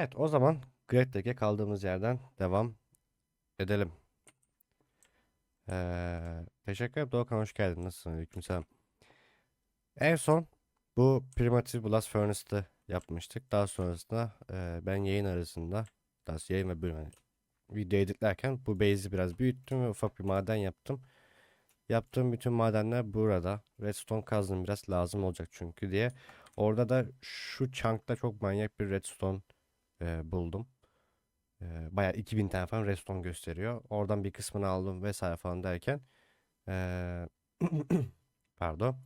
Evet o zaman Great Lake'e kaldığımız yerden devam edelim. Ee, teşekkür ederim Doğukan hoş geldin. Nasılsın? Aleykümselam. En son bu Primitive Blast Furnace'ı yapmıştık. Daha sonrasında e, ben yayın arasında, daha yayın ve bölüm hani video editlerken bu base'i biraz büyüttüm ve ufak bir maden yaptım. Yaptığım bütün madenler burada. Redstone kazdım biraz lazım olacak çünkü diye. Orada da şu chunk'ta çok manyak bir redstone e, buldum. E, bayağı 2000 tane falan redstone gösteriyor. Oradan bir kısmını aldım vesaire falan derken e, pardon.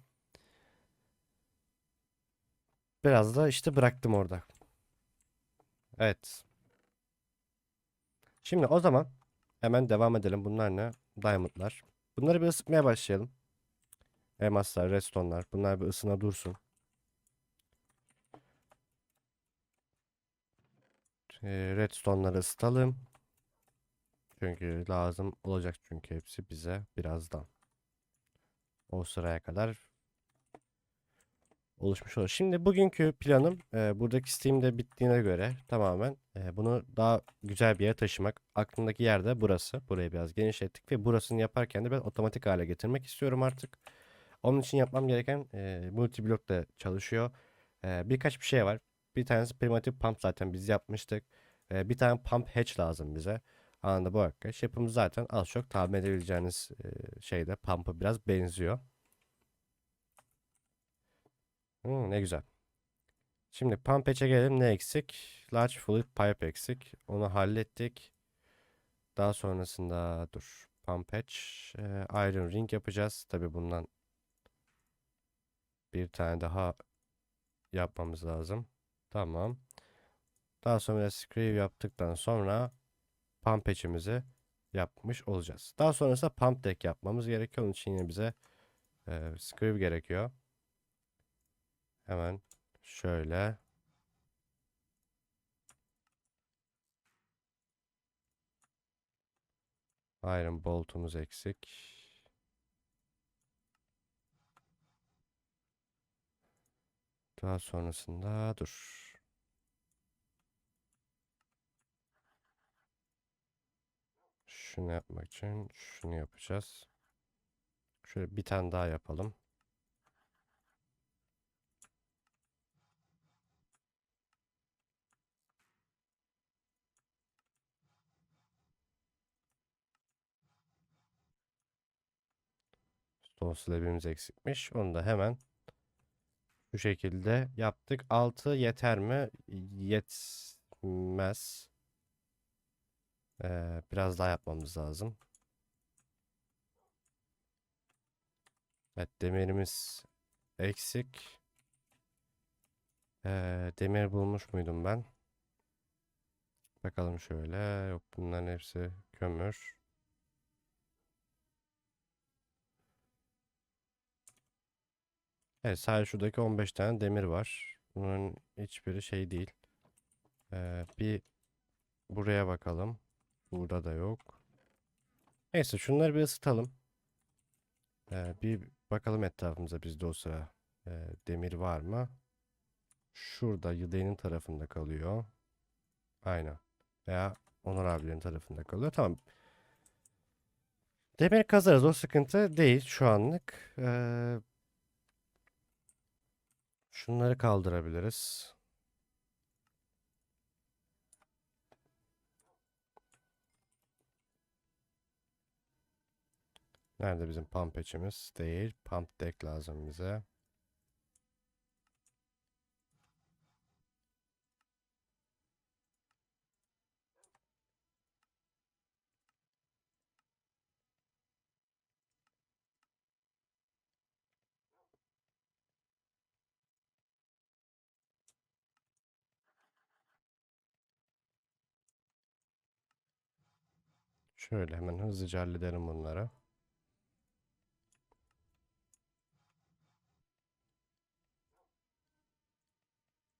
Biraz da işte bıraktım orada. Evet. Şimdi o zaman hemen devam edelim. Bunlar ne? Diamondlar. Bunları bir ısıtmaya başlayalım. Elmaslar, redstone'lar. Bunlar bir ısına dursun. Redstone'ları ısıtalım. Çünkü lazım olacak çünkü hepsi bize birazdan. O sıraya kadar oluşmuş olur. Şimdi bugünkü planım e, buradaki Steam'de bittiğine göre tamamen e, bunu daha güzel bir yere taşımak. Aklımdaki yer de burası. Burayı biraz genişlettik ve burasını yaparken de ben otomatik hale getirmek istiyorum artık. Onun için yapmam gereken e, multi da çalışıyor. E, birkaç bir şey var. Bir tanesi primitive pump zaten biz yapmıştık. E, bir tane pump hatch lazım bize. Anında bu arkadaş. Yapımız zaten az çok tahmin edebileceğiniz e, şeyde pump'a biraz benziyor. Hmm, ne güzel. Şimdi pump hatch'e gelelim. Ne eksik? Large fluid pipe eksik. Onu hallettik. Daha sonrasında dur. Pump hatch. e, iron ring yapacağız. Tabi bundan bir tane daha yapmamız lazım. Tamam. Daha sonra screw yaptıktan sonra pump hatch'imizi yapmış olacağız. Daha sonrasında pump deck yapmamız gerekiyor. Onun için yine bize e, screw gerekiyor. Hemen şöyle. Iron boltumuz eksik. Daha sonrasında dur. Şunu yapmak için şunu yapacağız. Şöyle bir tane daha yapalım. Stone slab'imiz eksikmiş. Onu da hemen bu şekilde yaptık. 6 yeter mi? Yetmez. Ee, biraz daha yapmamız lazım. Evet demirimiz eksik. Ee, demir bulmuş muydum ben? Bakalım şöyle. Yok bunların hepsi kömür. Evet sadece şuradaki 15 tane demir var. Bunun hiçbiri şey değil. Ee, bir buraya bakalım. Burada da yok. Neyse şunları bir ısıtalım. Ee, bir bakalım etrafımıza bizde o sıra e, demir var mı? Şurada Yıldayı'nın tarafında kalıyor. Aynen. Veya Onur abilerin tarafında kalıyor. Tamam. Demir kazarız. O sıkıntı değil şu anlık. Ee, şunları kaldırabiliriz. Nerede bizim pump hatch'imiz? Değil. Pump deck lazım bize. Şöyle hemen hızlıca halledelim bunları.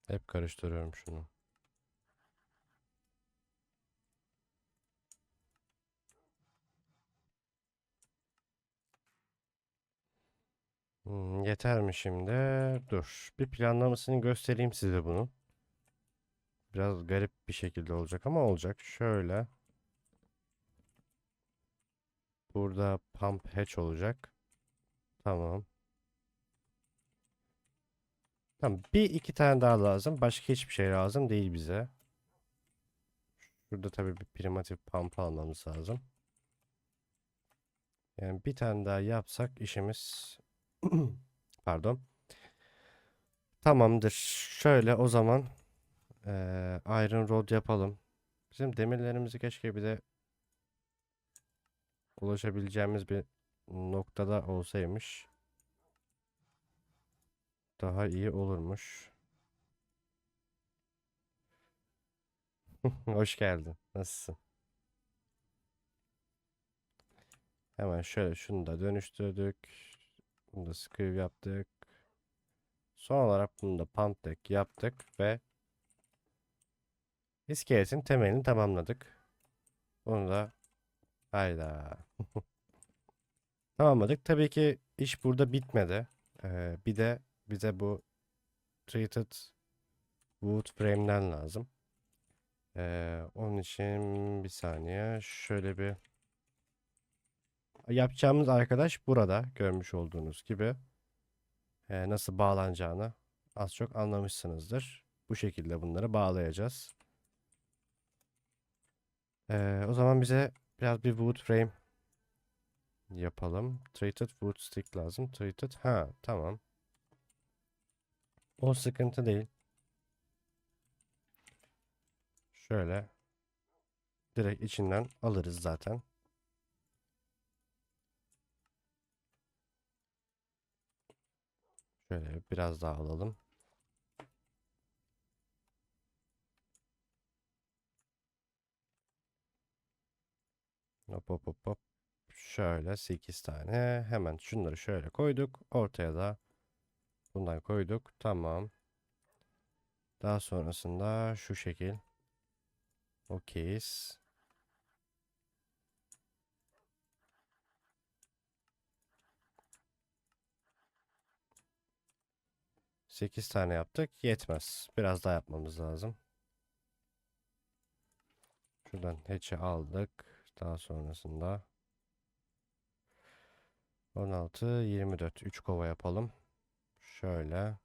Hep karıştırıyorum şunu. Hmm, yeter mi şimdi? Dur. Bir planlamasını göstereyim size bunu. Biraz garip bir şekilde olacak ama olacak. Şöyle. Burada pump hatch olacak. Tamam. Tamam. Bir iki tane daha lazım. Başka hiçbir şey lazım değil bize. Şurada tabii bir primitif pump almamız lazım. Yani bir tane daha yapsak işimiz pardon. Tamamdır. Şöyle o zaman eee, Iron Rod yapalım. Bizim demirlerimizi keşke bir de ulaşabileceğimiz bir noktada olsaymış. Daha iyi olurmuş. Hoş geldin. Nasılsın? Hemen şöyle şunu da dönüştürdük. Bunu da screw yaptık. Son olarak bunu da pump deck yaptık ve iskeletin temelini tamamladık. Bunu da hayda. Tamamladık. Tabii ki iş burada bitmedi. Ee, bir de bize bu treated wood frame'den lazım. Ee, onun için bir saniye şöyle bir yapacağımız arkadaş burada görmüş olduğunuz gibi Ee, nasıl bağlanacağını az çok anlamışsınızdır. Bu şekilde bunları bağlayacağız. Ee, o zaman bize biraz bir wood frame yapalım. Treated wood stick lazım. Treated ha tamam. O sıkıntı değil. Şöyle direkt içinden alırız zaten. Şöyle biraz daha alalım. Hop hop hop hop. Şöyle 8 tane. Hemen şunları şöyle koyduk. Ortaya da bundan koyduk. Tamam. Daha sonrasında şu şekil. Okeyiz. Sekiz tane yaptık. Yetmez. Biraz daha yapmamız lazım. Şuradan hatch'i aldık. Daha sonrasında 16, 24. 3 kova yapalım. Şöyle.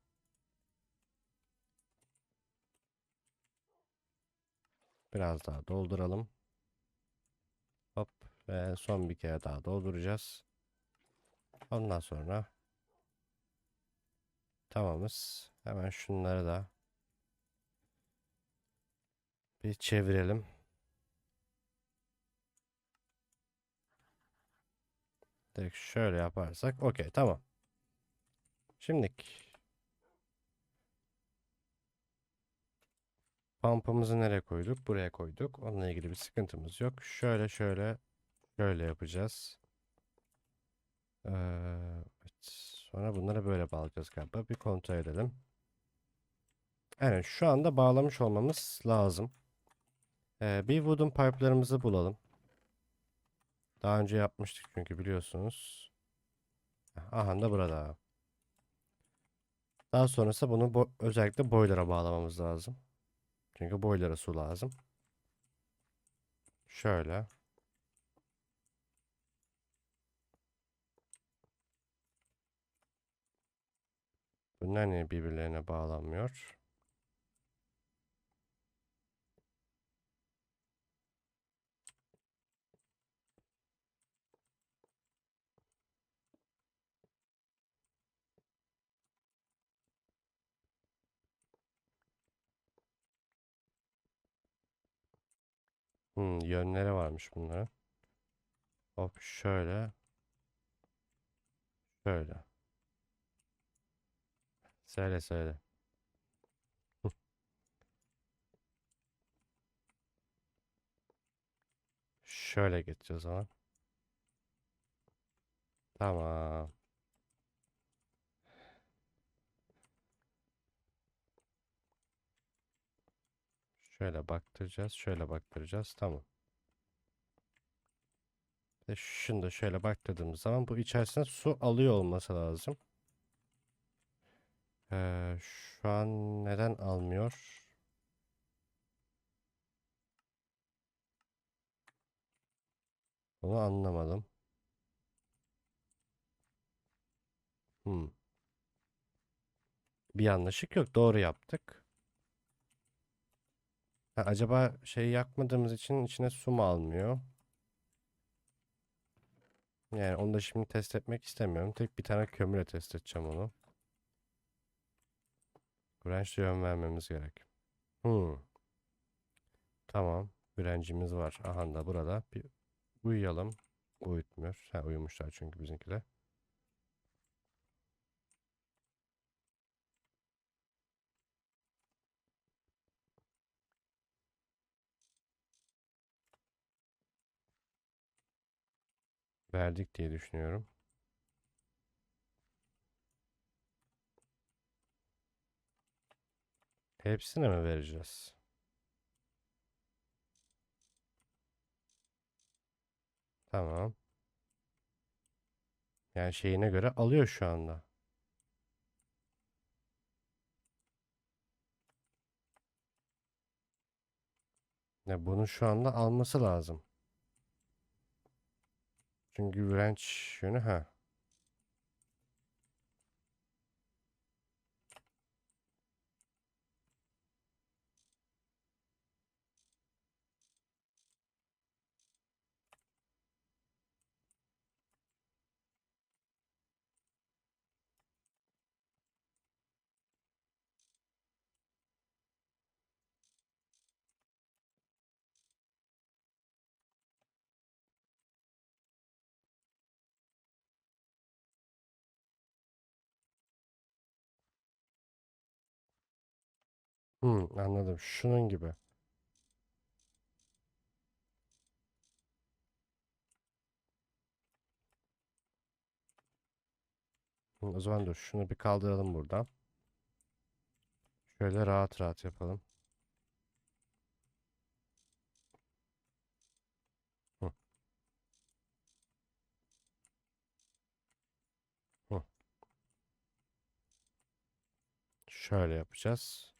Biraz daha dolduralım. Hop. Ve son bir kere daha dolduracağız. Ondan sonra tamamız. Hemen şunları da bir çevirelim. Direkt şöyle yaparsak okey tamam. Şimdiki pump'ımızı nereye koyduk? Buraya koyduk. Onunla ilgili bir sıkıntımız yok. Şöyle şöyle şöyle yapacağız. Ee, evet. Sonra bunları böyle bağlayacağız galiba. Bir kontrol edelim. Evet şu anda bağlamış olmamız lazım. Ee, bir wooden pipe'larımızı bulalım. Daha önce yapmıştık çünkü biliyorsunuz. Aha da burada. Daha sonrası bunu bo- özellikle boiler'a bağlamamız lazım. Çünkü boiler'a su lazım. Şöyle. Bunlar niye birbirlerine bağlanmıyor? Hmm, yönleri varmış bunların. Hop şöyle. Şöyle. Söyle söyle. Şöyle geçeceğiz o zaman. Tamam. Şöyle baktıracağız. Şöyle baktıracağız. Tamam. Ve şunu da şöyle baktırdığımız zaman bu içerisine su alıyor olması lazım. Ee, şu an neden almıyor? Onu anlamadım. Hmm. Bir yanlışlık yok. Doğru yaptık. Ha, acaba şey yakmadığımız için içine su mu almıyor? Yani onu da şimdi test etmek istemiyorum. Tek bir tane kömürle test edeceğim onu. Branch'e yön vermemiz gerek. Hmm. Tamam. Direncimiz var. Aha da burada. Bir uyuyalım. Uyutmuyor. Ha uyumuşlar çünkü bizimkiler. Verdik diye düşünüyorum. Hepsine mi vereceğiz? Tamam. Yani şeyine göre alıyor şu anda. Ya bunu şu anda alması lazım. Çünkü branch yönü ha. Hmm, anladım. Şunun gibi. Hı, O zaman dur. Şunu bir kaldıralım buradan. Şöyle rahat rahat yapalım. Şöyle yapacağız.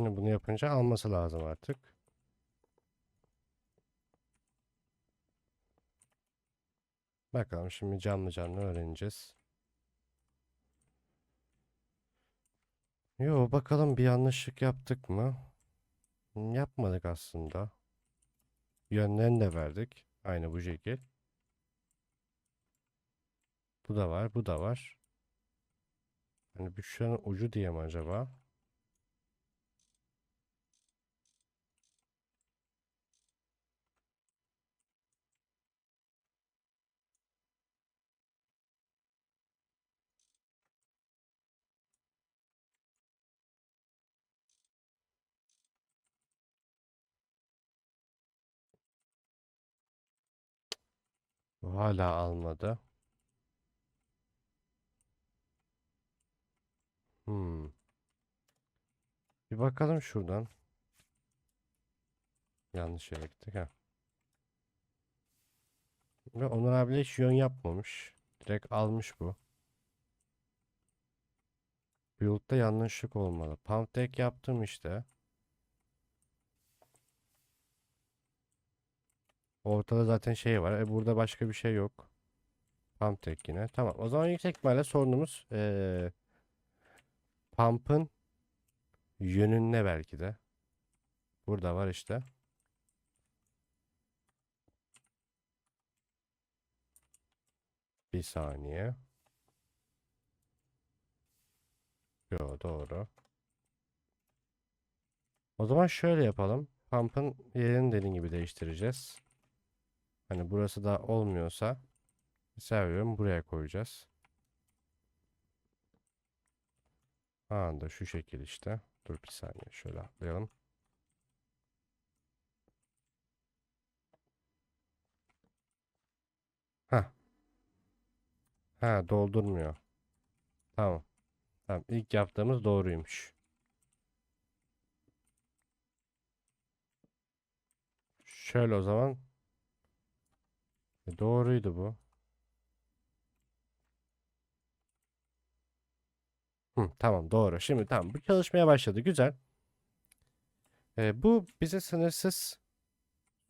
Şimdi bunu yapınca alması lazım artık. Bakalım şimdi canlı canlı öğreneceğiz. Yo bakalım bir yanlışlık yaptık mı? Yapmadık aslında. Yönlerini de verdik. Aynı bu şekil. Bu da var, bu da var. Hani bir şuranın ucu diye mi acaba? Hala almadı. Hmm. Bir bakalım şuradan. Yanlış yere gittik ha. Ve Onur abiyle hiç yön yapmamış. Direkt almış bu. Build'da yanlışlık olmalı. Pump deck yaptım işte. Ortada zaten şey var. E burada başka bir şey yok. Pump deck yine. Tamam. O zaman yüksek ihtimalle sorunumuz ee, pump'ın yönünde belki de. Burada var işte. Bir saniye. Yo doğru. O zaman şöyle yapalım. Pump'ın yerini dediğin gibi değiştireceğiz. Hani burası da olmuyorsa misal veriyorum buraya koyacağız. Anda şu şekil işte. Dur bir saniye şöyle atlayalım. Ha. Ha doldurmuyor. Tamam. Tamam ilk yaptığımız doğruymuş. Şöyle o zaman. E, doğruydu bu. Hı, tamam doğru. Şimdi tamam bu çalışmaya başladı. Güzel. E, bu bize sınırsız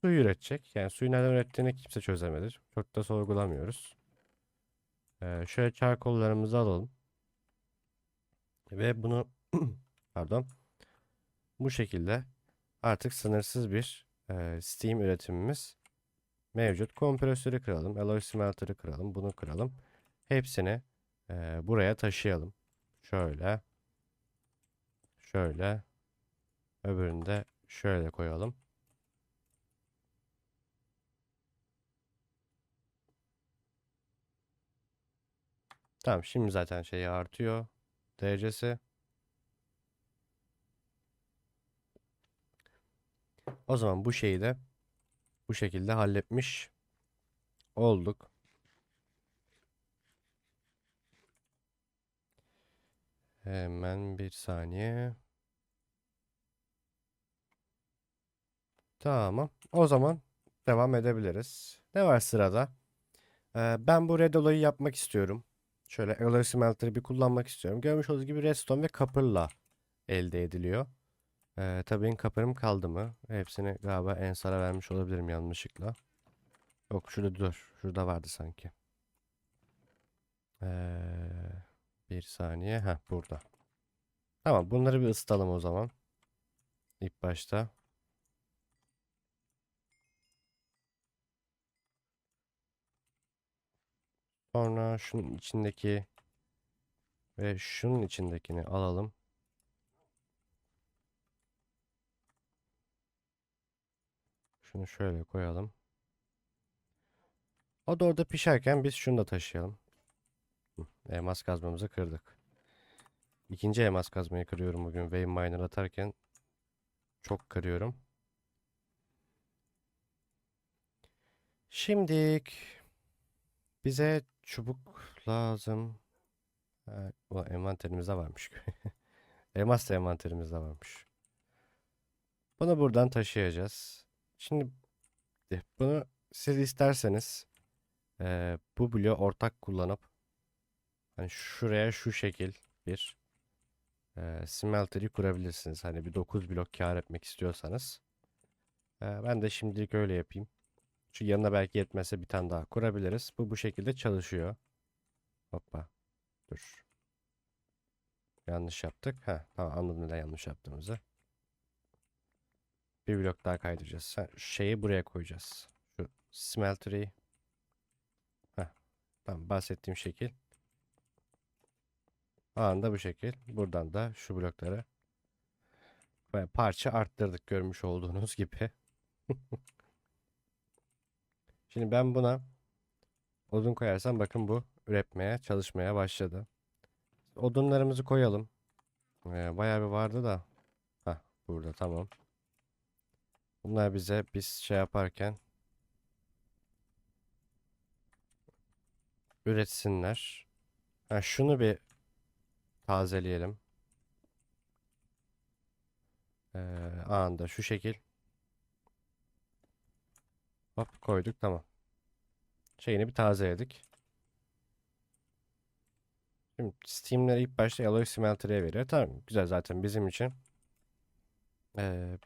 suyu üretecek. Yani suyu nereden ürettiğini kimse çözemedi. Çok da sorgulamıyoruz. E, şöyle çarkollarımızı alalım. Ve bunu pardon bu şekilde artık sınırsız bir e, Steam üretimimiz mevcut. Kompresörü kıralım. Alloy smelter'ı kıralım. Bunu kıralım. Hepsini e, buraya taşıyalım. Şöyle. Şöyle. Öbürünü de şöyle koyalım. Tamam şimdi zaten şey artıyor. Derecesi. O zaman bu şeyi de bu şekilde halletmiş olduk. Hemen bir saniye. Tamam. O zaman devam edebiliriz. Ne var sırada? Ee, ben bu red olayı yapmak istiyorum. Şöyle alloy smelter'ı bir kullanmak istiyorum. Görmüş olduğunuz gibi redstone ve copper'la elde ediliyor. Ee, tabii copper'ım kaldı mı? Hepsini galiba Ensar'a vermiş olabilirim yanlışlıkla. Yok şurada dur. Şurada vardı sanki. Ee, bir saniye. Heh burada. Tamam bunları bir ısıtalım o zaman. İlk başta. Sonra şunun içindeki ve şunun içindekini alalım. Şunu şöyle koyalım. O da orada pişerken biz şunu da taşıyalım. Elmas kazmamızı kırdık. İkinci elmas kazmayı kırıyorum bugün. Wave Miner atarken çok kırıyorum. Şimdilik bize çubuk lazım. Ha, ulan envanterimizde varmış. Elmas da envanterimizde varmış. Bunu buradan taşıyacağız. Şimdi bunu siz isterseniz eee, bu bloğu ortak kullanıp hani şuraya şu şekil bir eee smelter'i kurabilirsiniz. Hani bir 9 blok kâr etmek istiyorsanız. Eee, ben de şimdilik öyle yapayım. Şu yanına belki yetmezse bir tane daha kurabiliriz. Bu bu şekilde çalışıyor. Hoppa. Dur. Yanlış yaptık. Ha, tamam anladım neden yanlış yaptığımızı. Bir blok daha kaydıracağız. Ha, şeyi buraya koyacağız. Şu smelter'i. Heh, tamam bahsettiğim şekil. Anında bu şekil. Buradan da şu blokları ve parça arttırdık görmüş olduğunuz gibi. Şimdi ben buna odun koyarsam bakın bu üretmeye, çalışmaya başladı. Odunlarımızı koyalım. Ee, bayağı bir vardı da. Hah, burada tamam. Bunlar bize biz şey yaparken üretsinler. Ha, şunu bir tazeleyelim. Ee, anında şu şekil. Hop koyduk tamam. Şeyini bir tazeledik. Şimdi Steam'ler ilk başta Alloy Smelter'e veriyor. Tamam güzel zaten bizim için. Ee,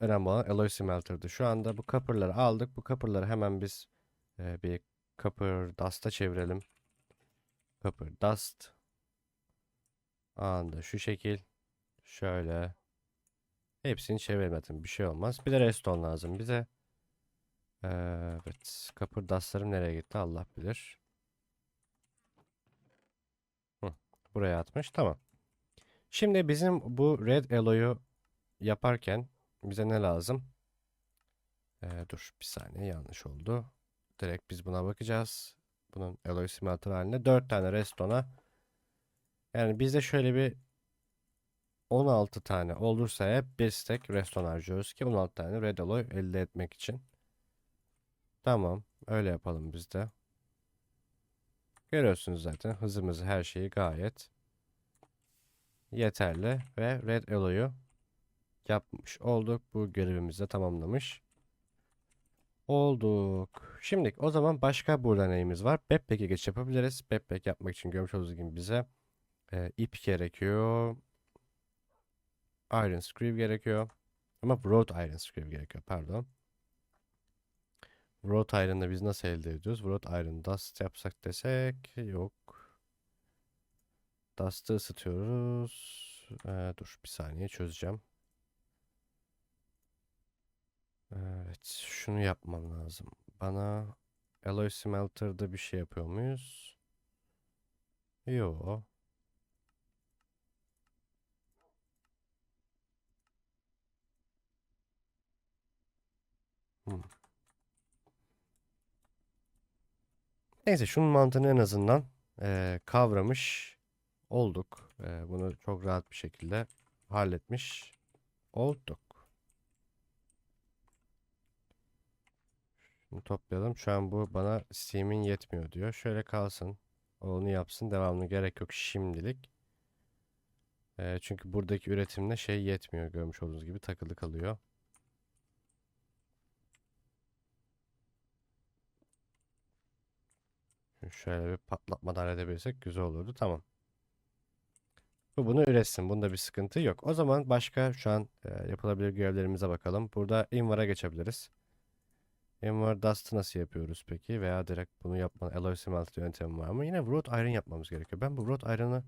önemli olan Alloy Smelter'dı. Şu anda bu copper'ları aldık. Bu copper'ları hemen biz e, bir Copper Dust'a çevirelim. Copper Dust. Anda şu şekil. Şöyle. Hepsini çevirmedim. Bir şey olmaz. Bir de redstone lazım bize. Ee, evet. Copper Dust'larım nereye gitti Allah bilir. Hı, buraya atmış. Tamam. Şimdi bizim bu red alloy'u yaparken bize ne lazım? Ee, dur bir saniye yanlış oldu. Direkt biz buna bakacağız. Bunun alloy smelter halinde 4 tane redstone'a yani bizde şöyle bir 16 tane olursa hep bir stack redstone harcıyoruz ki 16 tane red alloy elde etmek için. Tamam öyle yapalım biz de. Görüyorsunuz zaten hızımızı her şeyi gayet yeterli ve red alloy'u yapmış olduk. Bu görevimizi de tamamlamış olduk. Şimdi o zaman başka burada neyimiz var? Backpack'e geçiş yapabiliriz. Backpack yapmak için görmüş olduğunuz gibi bize Ee, ip gerekiyor. Iron screw gerekiyor. Ama wrought iron screw gerekiyor. Pardon. Wrought iron'ı biz nasıl elde ediyoruz? Wrought iron dust yapsak desek yok. Dust'ı ısıtıyoruz. Ee, dur bir saniye çözeceğim. Evet, şunu yapmam lazım. Bana alloy smelter'da bir şey yapıyor muyuz? Yo. Hmm. Neyse şunun mantığını en azından eee, kavramış olduk. Eee, bunu çok rahat bir şekilde halletmiş olduk. Şunu toplayalım. Şu an bu bana Steam'in yetmiyor diyor. Şöyle kalsın. Onu yapsın. Devamlı gerek yok şimdilik. Eee, çünkü buradaki üretimde şey yetmiyor. Görmüş olduğunuz gibi takılı kalıyor. Şöyle bir patlatmadan halledebilirsek güzel olurdu. Tamam. Bu bunu üretsin. Bunda bir sıkıntı yok. O zaman başka şu an e, yapılabilir görevlerimize bakalım. Burada Invar'a geçebiliriz. Invar Dust'ı nasıl yapıyoruz peki? Veya direkt bunu yapma Alloy Smelter yöntemi var mı? Yine Wrought Iron yapmamız gerekiyor. Ben bu Wrought Iron'ı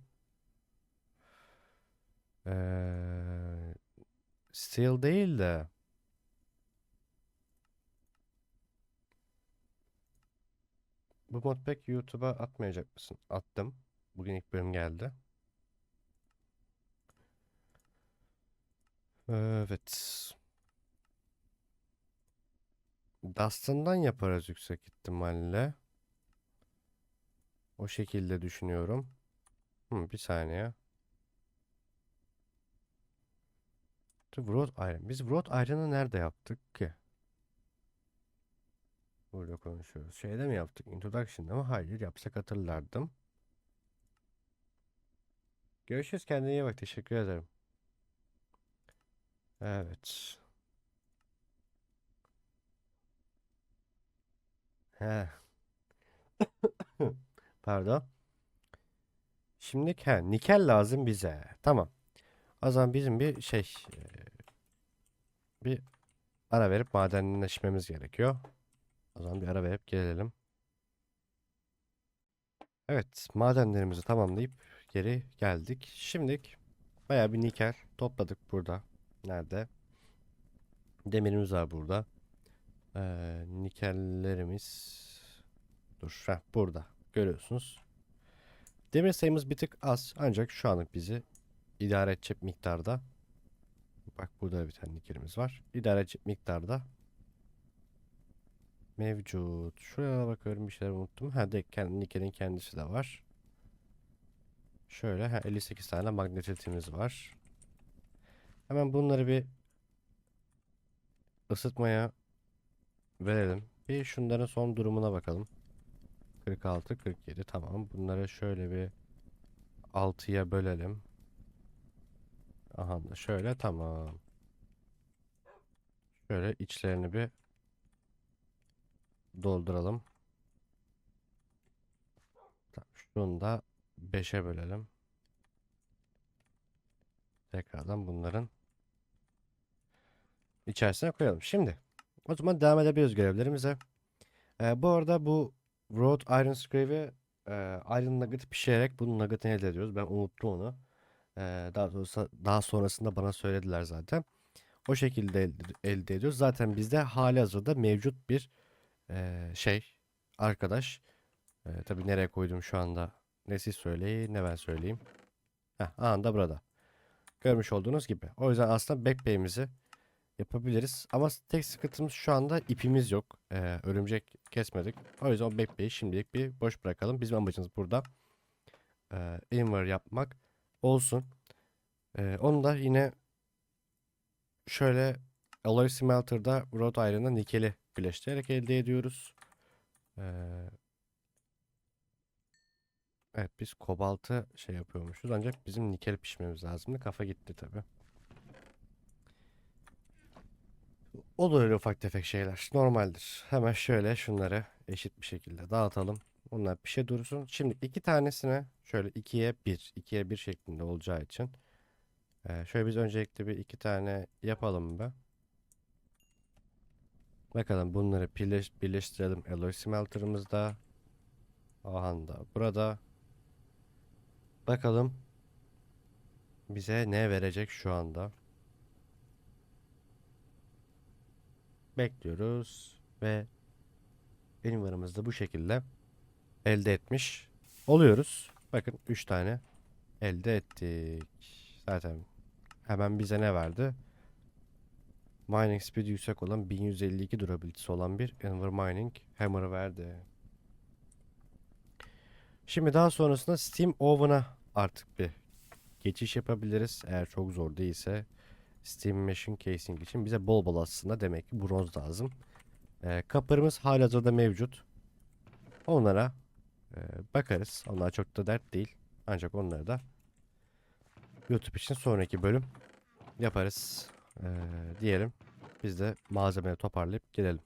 eee Steel değil de bu modpack YouTube'a atmayacak mısın? Attım. Bugün ilk bölüm geldi. Evet. Dust'ından yaparız yüksek ihtimalle. O şekilde düşünüyorum. Hı, bir saniye. Wrought Iron. Biz Wrought Iron'ı nerede yaptık ki? Burada konuşuyoruz. Şeyde mi yaptık? Introduction'da mı? Hayır. Yapsak hatırlardım. Görüşürüz. Kendine iyi bak. Teşekkür ederim. Evet. Pardon. Şimdi he, nikel lazım bize. Tamam. O zaman bizim bir şey e, bir ara verip madenleşmemiz gerekiyor. O zaman bir ara verip gelelim. Evet, madenlerimizi tamamlayıp geri geldik. Şimdilik bayağı bir nikel topladık burada. Nerede? Demirimiz var burada. Ee, nikellerimiz dur heh, burada görüyorsunuz. Demir sayımız bir tık az ancak şu anlık bizi idare edecek miktarda. Bak burada bir tane nikelimiz var. İdare edecek miktarda mevcut. Şuraya bakıyorum bir şeyler unuttum. Ha de kendi nikelin kendisi de var. Şöyle ha, 58 tane magnetitimiz var. Hemen bunları bir ısıtmaya verelim. Bir şunların son durumuna bakalım. 46, 47 tamam. Bunları şöyle bir 6'ya bölelim. Aha da şöyle tamam. Şöyle içlerini bir dolduralım. Şunu da 5'e bölelim. Tekrardan bunların içerisine koyalım. Şimdi o zaman devam edebiliriz görevlerimize. Ee, bu arada bu Wrought Iron Scrave'i e, Iron Nugget pişirerek bunun nugget'ını elde ediyoruz. Ben unuttum onu. Ee, daha doğrusu daha sonrasında bana söylediler zaten. O şekilde elde, elde ediyoruz. Zaten bizde hali hazırda mevcut bir e, şey arkadaş. E, tabii nereye koydum şu anda ne siz söyleyin ne ben söyleyeyim. Heh, anında burada. Görmüş olduğunuz gibi. O yüzden aslında backpay'imizi yapabiliriz. Ama tek sıkıntımız şu anda ipimiz yok. Ee, örümcek kesmedik. O yüzden o backpay'i şimdilik bir boş bırakalım. Bizim amacımız burada e, inver yapmak olsun. E, onu da yine şöyle Alloy Smelter'da Wrought Iron'la nikeli birleştirerek elde ediyoruz. Ee, evet biz kobaltı şey yapıyormuşuz ancak bizim nikel pişmemiz lazımdı. Kafa gitti tabi. Olur öyle ufak tefek şeyler. Normaldir. Hemen şöyle şunları eşit bir şekilde dağıtalım. Onlar bir şey dursun. Şimdi iki tanesine şöyle ikiye bir, ikiye bir şeklinde olacağı için eee, şöyle biz öncelikle bir iki tane yapalım be. Bakalım bunları birleş, birleştirelim. Alloy smelter'ımızda. Ahanda burada. Bakalım bize ne verecek şu anda. Bekliyoruz ve benim varımızda bu şekilde elde etmiş oluyoruz. Bakın 3 tane elde ettik. Zaten hemen bize ne verdi? Mining speed yüksek olan 1152 durability'si olan bir Enver Mining Hammer verdi. Şimdi daha sonrasında Steam Oven'a artık bir geçiş yapabiliriz. Eğer çok zor değilse Steam Machine Casing için bize bol bol aslında demek ki bronz lazım. Ee, kapırımız halihazırda mevcut. Onlara e, bakarız. Onlar çok da dert değil. Ancak onları da YouTube için sonraki bölüm yaparız. Ee, diyelim. Biz de malzemeleri toparlayıp gelelim.